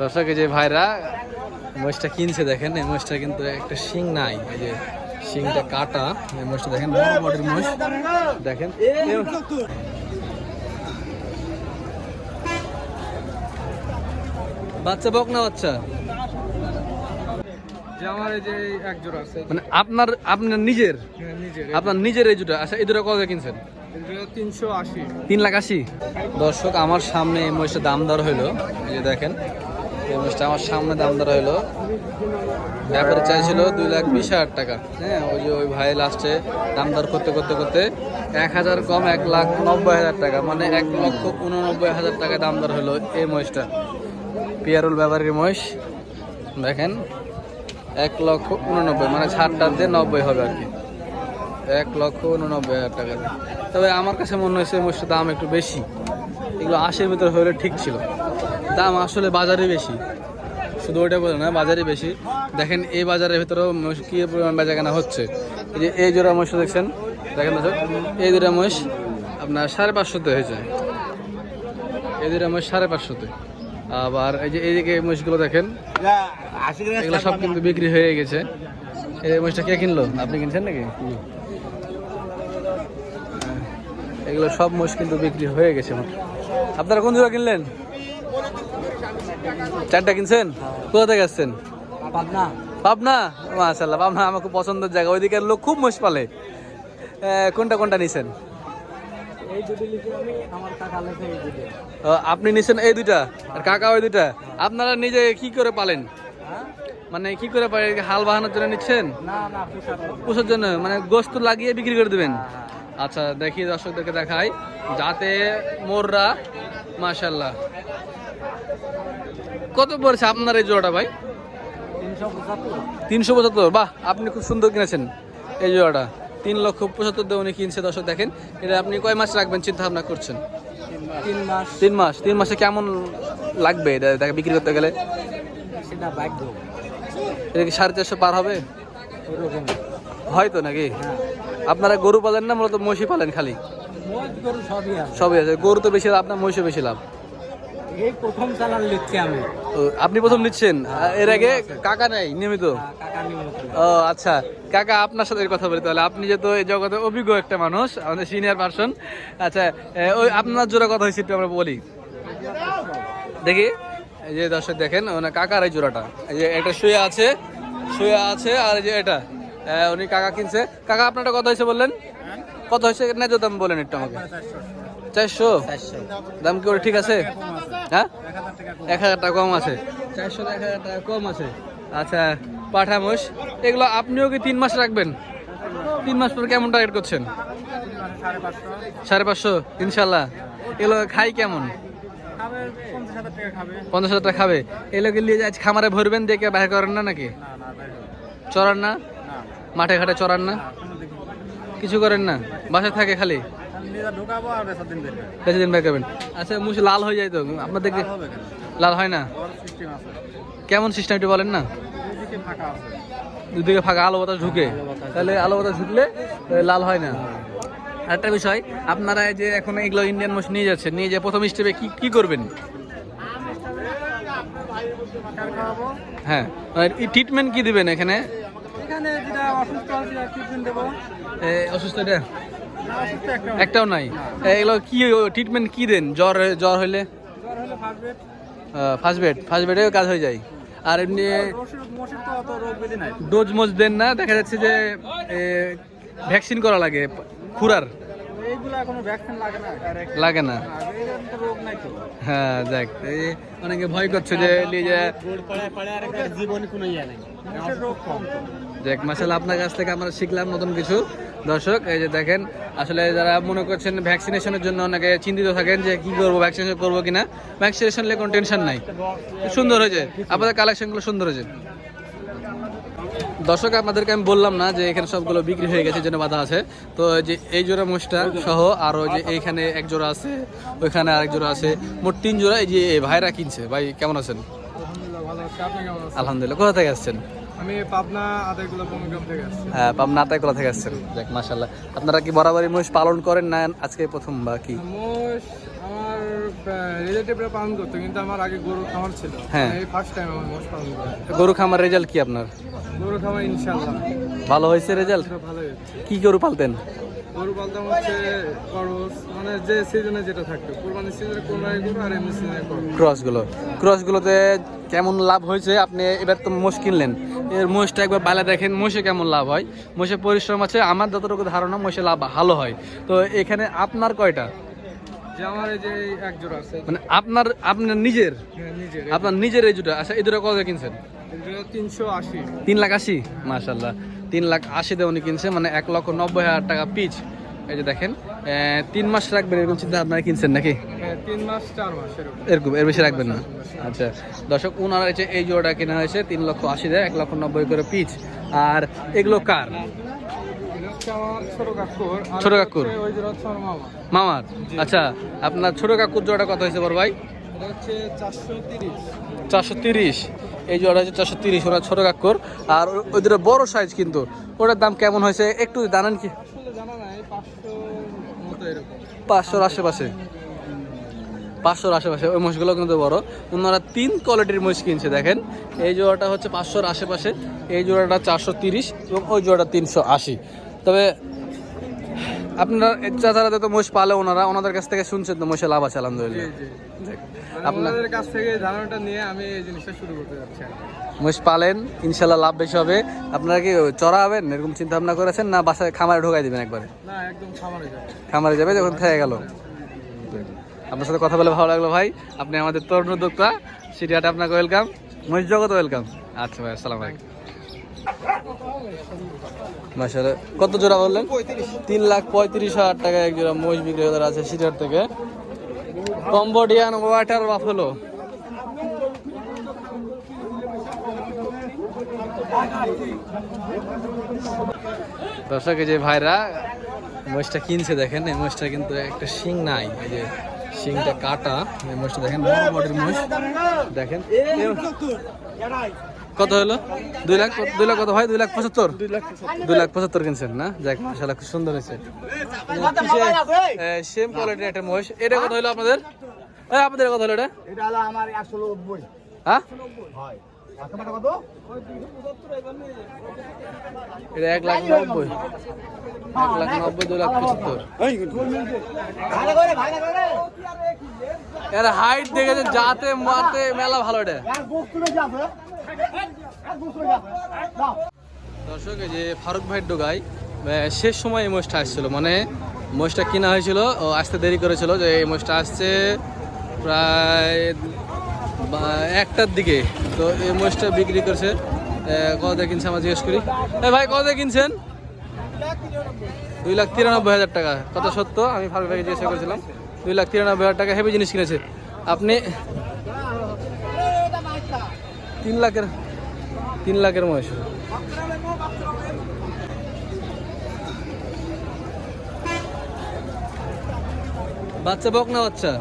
দর্শক যে ভাইরা মহিষটা কিনছে দেখেন এই মহিষটা কিন্তু একটা শিং নাই এই যে শিংটা কাটা এই মহিষটা দেখেন বড় বড়ির মহিষ। দেখেন বাচ্চা বক না বাচ্চা? মানে আপনার আপনার নিজের? হ্যাঁ, আপনার নিজের এই আচ্ছা এই দুটা কত কিনছেন? আশি। তিন লাখ আশি? দর্শক আমার সামনে এই মহিষটা দাম দর হইল। এই যে দেখেন এই মহিষটা আমার সামনে দাম দর হইল। ব্যাপারে চাইছিল দুই লাখ বিশ হাজার টাকা। হ্যাঁ ওই যে ওই ভাই লাস্টে দাম দর করতে করতে করতে এক হাজার কম এক লাখ নব্বই হাজার টাকা মানে এক লক্ষ উননব্বই হাজার টাকা দাম দর হলো এই মহিষটা। পিয়ারুল ব্যাপারীর মহিষ, দেখেন, এক লক্ষ উননব্বই মানে ছাড়টা দিয়ে নব্বই হবে আর কি। এক লক্ষ উননব্বই হাজার টাকা। তবে আমার কাছে মনে হয়েছে মহিষটার দাম একটু বেশি। এগুলো আশির ভিতরে হলে ঠিক ছিল। দাম আসলে বাজারে বেশি। শুধু ওইটা বলে না, বাজারে বেশি। দেখেন এই বাজারের ভিতরেও কি পরিমাণ বেচা কেনা হচ্ছে। এই যে এই জোড়া মহিষ দেখছেন? দেখেন এই দুটা মহিষ আপনার সাড়ে পাঁচশোতে হয়েছে। এই দুটা মহিষ সাড়ে পাঁচশোতে। আবার এই যে এইদিকে এই মহিষগুলো দেখেন, এগুলো সব কিন্তু বিক্রি হয়ে গেছে। এই মহিষটা কে কিনলো? আপনি কিনছেন নাকি? এগুলো সব মহিষ কিন্তু বিক্রি হয়ে গেছে। আপনারা কোন জোড়া কিনলেন? চারটা কিনছেন? কোথা থেকে আসছেন? পাবনা। পাবনা? মাশাল্লাহ পাবনা আমার খুব পছন্দের জায়গা। ওইদিকের লোক খুব মহিষ পালে। কোনটা কোনটা নিছেন? আপনি নিছেন এই দুইটা? আর কাকা ওই দুইটা? আপনারা নিজে কি করে পালেন? হ্যাঁ? মানে কি করে হাল বাহানোর জন্য নিচ্ছেন? পুষোর জন্য। মানে গোস্ত লাগিয়ে বিক্রি করে দেবেন? আচ্ছা দেখি দর্শকদেরকে দেখাই। যাতে মোররা মাশাল্লাহ কত পড়েছে আপনার এই জোড়াটা ভাই? তিনশো পঁচাত্তর। বাহ আপনি খুব সুন্দর কিনেছেন এই জোড়াটা। তিন লক্ষ পঁচাত্তর দিয়ে উনি কিনছে দর্শক দেখেন। এটা আপনি কয় মাস রাখবেন চিন্তা ভাবনা করছেন? তিন মাস। তিন মাস। তিন মাসে কেমন লাগবে এটা তাকে বিক্রি করতে গেলে? এটা কি সাড়ে চারশো পার হবে? হয়তো নাকি? হ্যাঁ। আপনারা গরু পালেন না মূলত মহিষই পালেন খালি? সবই আছে। গরু তো বেশি লাভ আপনার মহিষও বেশি লাভ। এই প্রথম চালান লিখছি আমি। আপনি প্রথম নিচ্ছেন? এর আগে কাকা নাই নিয়মিত? হ্যাঁ, নিয়মিত ও আচ্ছা। কাকা আপনার সাথে কথা বলি তাহলে। আপনি যেহেতু এই জগতে অভিজ্ঞ একটা মানুষ আমাদের সিনিয়র পার্সন আচ্ছা ওই আপনার জোড়া কথা হয়েছে একটু আমরা বলি। দেখি এই যে দর্শক দেখেন ওনার কাকার এই জোড়াটা। এই যে একটা শুয়ে আছে শুয়ে আছে আর এই যে এটা উনি কাকা কিনছে। কাকা আপনারটা কথা হয়েছে বললেন? কত হয়েছে? ন্যায্য দাম বলেন একটু আমাকে। চারশো? দাম কি ওটা ঠিক আছে? হ্যাঁ? এক হাজার টাকা কম আছে। চারশো এক হাজার টাকা কম আছে। আচ্ছা পাঠা মোষ এগুলো আপনিও কি তিন মাস রাখবেন? তিন মাস পর কেমন টার্গেট করছেন? সাড়ে পাঁচশো ইনশাল্লাহ। এগুলো খাই কেমন? পঞ্চাশ হাজার টাকা খাবে। এগুলোকে নিয়ে আজ খামারে ভরবেন দেখে বাইরে করেন না নাকি? না না চড়ান না? না। মাঠে ঘাটে চড়ান না? কিছু করেন না? বাসায় থাকে খালি? দিন বেরবে বেশি দিন বের করবেন। আচ্ছা মুছ লাল হয়ে যায় তো? লাল হয় না? কেমন সিস্টেম একটু বলেন না? দুদিকে ফাঁকা আছে। দুদিকে আলো বাতাস ঢুকে। তাহলে আলো বাতাস ঢুকলে লাল হয় না। আরেকটা বিষয় আপনারা যে এখন এগুলো ইন্ডিয়ান মোষ নিয়ে যাচ্ছেন নিয়ে যে প্রথম স্টেপে কি কি করবেন? হ্যাঁ ট্রিটমেন্ট কি দিবেন এখানে? এখানে যেটা অসুস্থ আছে ট্রিটমেন্ট দেবো? এ, অসুস্থ এটা? না অসুস্থ একটা একটাও নাই? এগুলো কি ট্রিটমেন্ট কি দেন? জ্বর হয়ে- জ্বর হলে first bed first bed first কাজ হয়ে যায়। আর এমনি ডোজ মোজ দেন না? দেখা যাচ্ছে যে ভ্যাকসিন করা লাগে খুরার। লাগে না হ্যাঁ দেখ অনেকে ভয় করছে যে নিয়ে যে জীবন কোনো ইয়ে নেই। রোগ কম দেখ মাসাল আপনার কাছ থেকে আমরা শিখলাম নতুন কিছু। দর্শক, এই যে দেখেন, আসলে যারা মনে করছেন ভ্যাকসিনেশনের জন্য অনেকে চিন্তিত থাকেন যে কি করব, ভ্যাকসিনেশন করব কিনা, ভ্যাকসিনেশন নিয়ে কোনো টেনশন নাই। সুন্দর হয়েছে। আপনাদের কালেকশনগুলো সুন্দর হয়েছে। দর্শক, আপনাদেরকে আমি বললাম না যে এখানে সবগুলো বিক্রি হয়ে গেছে জন্য বাধা আছে। তো যে এই জোড়া মোষটা সহ আরও যে এইখানে এক জোড়া আছে, ওইখানে আরেক জোড়া আছে, মোট তিন জোড়া এই যে ভাইরা কিনছে। ভাই, কেমন আছেন? আলহামদুলিল্লাহ, কোথা থেকে আসছেন? আমি পাবনা থেকে আসছি। হ্যাঁ পাবনা থেকে আসছেন। আপনারা কি বরাবরই মহিষ পালন করেন না আজকে প্রথম বা কি? আমার রিলেটিভরা পালন করতো কিন্তু আমার আগে গরু খামার ছিল। হ্যাঁ। এই ফার্স্ট টাইম আমার মোষ পালন করে। গরু খামার রেজাল্ট কি আপনার? গরু খামার ভালো হয়েছে রেজাল্ট এটা ভালোই হচ্ছে কি গরু পালতেন? গরু পালতাম হচ্ছে খরচ মানে যে সিজনে যেটা থাকতো। কোরবানির সিজনে কোরবানি গরু আর এমনি সিজনে ক্রসগুলো। ক্রসগুলোতে কেমন লাভ হয়েছে? আপনি এবার তো মোষ কিনলেন। এর মোষটা একবার বালা দেখেন মোষে কেমন লাভ হয়? মোষে পরিশ্রম আছে আমার যতটুকু ধারণা মোষে লাভ ভালো হয়। তো এখানে আপনার কয়টা? মানে আপনার আপনার নিজের? হ্যাঁ, আপনার নিজের এই দুটা আচ্ছা এই দুটো কত কিনছেন? তিনশো আশি। তিন লাখ আশি? মাশাল্লাহ তিন লাখ আশি দিয়ে উনি কিনছে মানে এক লক্ষ নব্বই হাজার টাকা পিচ। এই যে দেখেন তিন মাস রাখবেন এরকম চিন্তা আপনারা কিনছেন নাকি? তিন মাস চার মাস এরকম। এর বেশি রাখবেন না? আচ্ছা দর্শক ওনার হচ্ছে এই জোড়াটা কেনা হয়েছে তিন লক্ষ আশি দেয় এক লক্ষ নব্বই করে পিচ। আর এগুলো কার? ছোট কাকুর মামার। আচ্ছা আপনার ছোট কাকুর জোড়াটা কত হয়েছে বড় ভাই? হচ্ছে চারশো তিরিশ। এই জোড়া হচ্ছে চারশো তিরিশ ওরা ছোট কাকুর। আর ওই দুটো বড় সাইজ কিন্তু। ওটার দাম কেমন হয়েছে? একটু জানান কি? জানা নাই পাঁচশো মতো এরকম পাঁচশোর আশেপাশে। পাঁচশোর আশেপাশে। ওই মহিষগুলো কিন্তু বড়। ওনারা তিন কোয়ালিটির মহিষ কিনছে, দেখেন। এই জোড়াটা হচ্ছে পাঁচশোর আশেপাশে। এই জোড়াটা চারশো তিরিশ এবং ওই জোড়াটা তিনশো আশি। তবে আপনারা চাচারা তো মোষ পালে ওনারা ওনাদের কাছ থেকে শুনছেন তো মহিষে লাভ আছে আলহামদুলিল্লাহ। ওনাদের কাছ থেকে ধারণাটা নিয়ে আমি এই জিনিসটা শুরু করতে যাচ্ছি। মহিষ পালেন ইনশাল্লাহ লাভ বেশি হবে। আপনারা কি চড়া হবেন এরকম চিন্তা ভাবনা করেছেন না বাসায় খামারে ঢোকাই দিবেন একবারে? না একদম খামারে যাবে। খামারে যাবে যখন থেকে গেল। আপনার সাথে কথা বলে ভালো লাগল ভাই। আপনি আমাদের তরুণ উদ্যোক্তা সিটিহাটে আপনাকে ওয়েলকাম মহিষ জগত ওয়েলকাম আচ্ছা ভাই আসসালাম আলাইকুম। কত জোড়া বললেন তিন লাখ পঁয়ত্রিশ হাজার টাকা এক জোড়া মহিষ বিক্রি করা আছে সিটার থেকে। Cambodian water buffalo. দর্শক যে ভাইরা, মহিষটা কিনছে দেখেন, এই মহিষটা কিন্তু একটা শিং নাই, এই যে শিংটা কাটা, এই মহিষটা দেখেন, বড় বডির মহিষ। দেখেন। কত হলো? দুই লাখ দুই লাখ কত? ভাই দুই লাখ পঁচাত্তর। দুই লাখ পঁচাত্তর। কিনছেন না? যাক মাসাল্লাহ খুব সুন্দর হয়েছে। সেম কোয়ালিটির একটা মহিষ এটা কত হলো আপনাদের? এই আপনাদের কত হলো এটা? এটা হলো আমার একশো নব্বই। হ্যাঁ? হয়। এটা এক লাখ নব্বই। এক লাখ নব্বই দুই লাখ পঁচাত্তর। এর হাইট দেখেছে যাতে মাতে মেলা ভালো এটা। দর্শক যে ফারুক ভাইয়ের ডোগাই শেষ সময় এই মোষটা আসছিল। মানে মোষটা কিনা হয়েছিল ও আসতে দেরি করেছিল। যে এই মোষটা আসছে প্রায় একটার দিকে। তো এই মোষটা বিক্রি করছে। কত কিনছে আমার জিজ্ঞেস করি। ভাই, কত কিনছেন? দুই লাখ তিরানব্বই হাজার টাকা। কত সত্য? আমি ফারুক ভাইকে জিজ্ঞাসা করেছিলাম। দুই লাখ তিরানব্বই হাজার টাকা হেভি জিনিস কিনেছে। আপনি তিন লাখের তিন লাখের মহিষ। বাচ্চা বক না বাচ্চা?